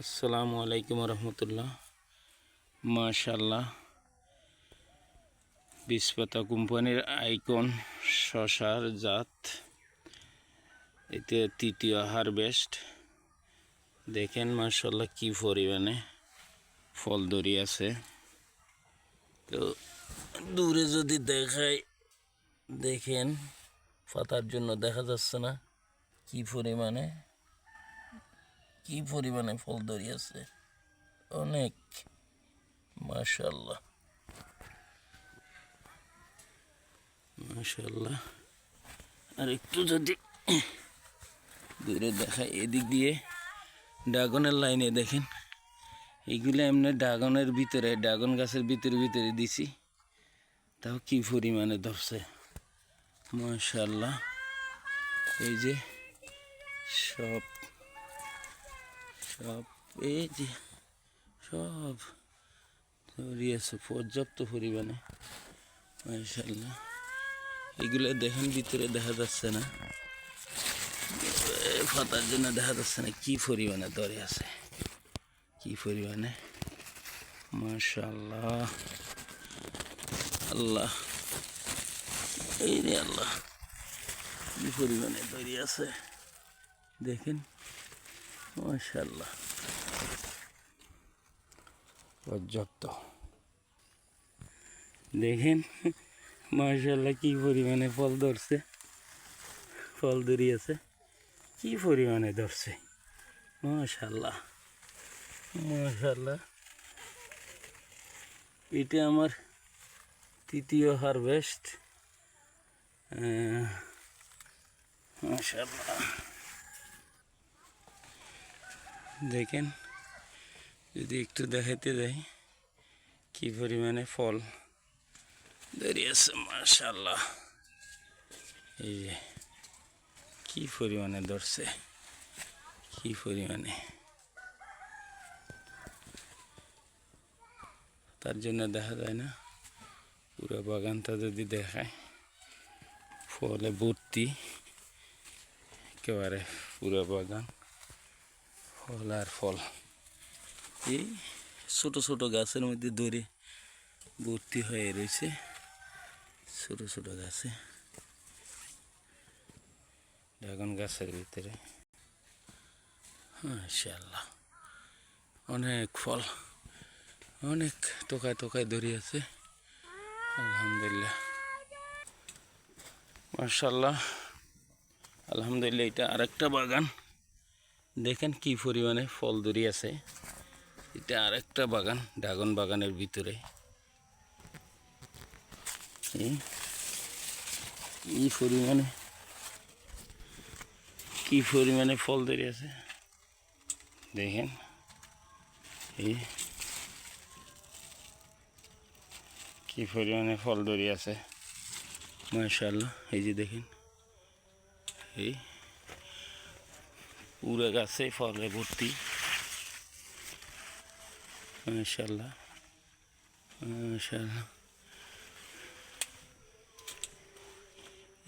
আসসালামু আলাইকুম রহমতুল্লাহ। মাশাল্লাহ বিষপাতা কোম্পানির আইকন শশার জাত। এতে তৃতীয় হারভেস্ট। দেখেন মাশাল্লাহ কি পরিমাণে ফল ধরি আছে। তো দূরে যদি দেখাই, দেখেন, পাতার জন্য দেখা যাচ্ছে না কি পরিমাণে। কি পরিমাণে ফল ধরিয়েছে? অনেক। মাশাল্লাহ মাশাল্লাহ আর একটু যদি দূরে দেখায় এদিক দিয়ে ড্রাগনের লাইনে দেখেন। এইগুলো এমনি ড্রাগনের ভিতরে, ড্রাগন গাছের ভিতরে ভিতরে দিছি। তাও কি পরিমাণে ধরছে? মাশাল্লাহ এই যে সব সব এই যে সব ধরিয়েছে, পর্যাপ্ত পরিমাণে। মাশাল্লাহ এগুলো দেখেন, ভিতরে দেখা যাচ্ছে না। ফাতার জন্য দেখা যাচ্ছে না কি পরিমাণে ধরে আছে। কি পরিমাণে? মাশাল্লাহ আল্লাহ। এই রে আল্লাহ। কি পরিমাণে ধরে আছে? দেখেন। মাশাল্লাহ পর্যাপ্ত। দেখেন মাশাল্লাহ কি পরিমাণে ফল ধরছে। ফল ধরিয়েছে। কি পরিমাণে ধরছে। মাশাল্লাহ মাশাল্লাহ এটা আমার তৃতীয় হারভেস্ট মাশাল্লাহ দেখেন, যদি একটু দেখাতে দেয় কি পরিমাণে ফল দাঁড়িয়েছে মাশাল্লাহ এই যে, কি পরিমাণে ধরছে, কি পরিমাণে। তার জন্য দেখা যায় না, পুরো বাগানটা যদি দেখায়, ফলে ভর্তি, একেবারে পুরো বাগান। ফল আর ফল। এই ছোট ছোট গাছের মধ্যে দড়ি ভর্তি হয়ে রয়েছে ছোট ছোট গাছে। ড্রাগন গাছের ভিতরে। মাশাল্লাহ অনেক ফল, অনেক টোকায় টোকায় আছে। আলহামদুলিল্লাহ। মাশাল্লাহ আলহামদুলিল্লাহ, এটা আরেকটা বাগান। দেখেন কি পরিমাণে ফল ধরি আছে। এটা আরেকটা বাগান, ড্রাগন বাগানের ভিতরে। এই কি পরিমাণে কি পরিমাণে ফল ধরে আছে। দেখেন, এই, কি পরিমাণে ফল ধরে আছে। মাশাল্লাহ এই যে দেখেন, এই পুরো গাছে ফলে ভর্তি।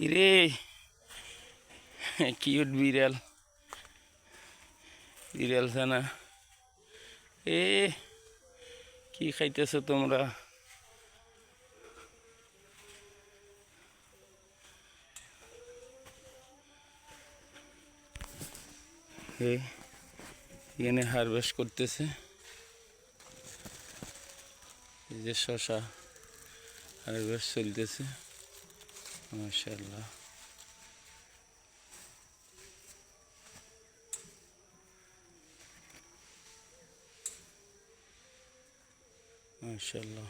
ইরে কিউট বিড়াল। বিড়াল ছানা। এ কি খাইতেছো তোমরা? এ এখানে হারভেস্ট করতেছে। এই যে শশা হারভেস্ট চলতেছে মাশাল্লাহ মাশাল্লাহ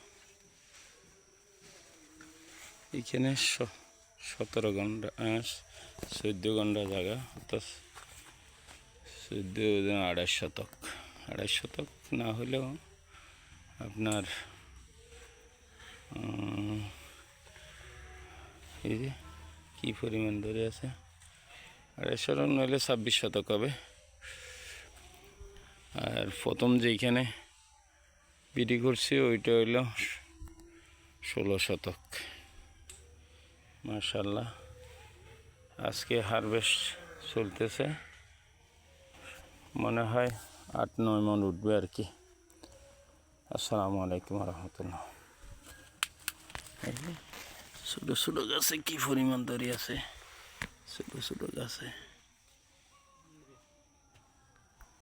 এখানে সতেরো ঘণ্টা চোদ্দ ঘণ্টা জায়গা, অর্থাৎ চোদ্দ আড়াই শতক। আড়াই শতক না হলেও আপনার এই যে কী পরিমাণ ধরে আছে? আড়াই শতক নইলে ছাব্বিশ শতক হবে। আর প্রথম যেইখানে বিডি করছি, ওইটা হইল ষোলো শতক। মার্শাল্লাহ আজকে হারভেস্ট চলতেছে। মনে হয় আট, নয় মন উঠবে আর কি। আসসালামু আলাইকুম রহমতুল্লাহ। ছোটো ছোটো গাছে কি পরিমাণ দড়ি আছে? ছোটো ছোটো গাছে।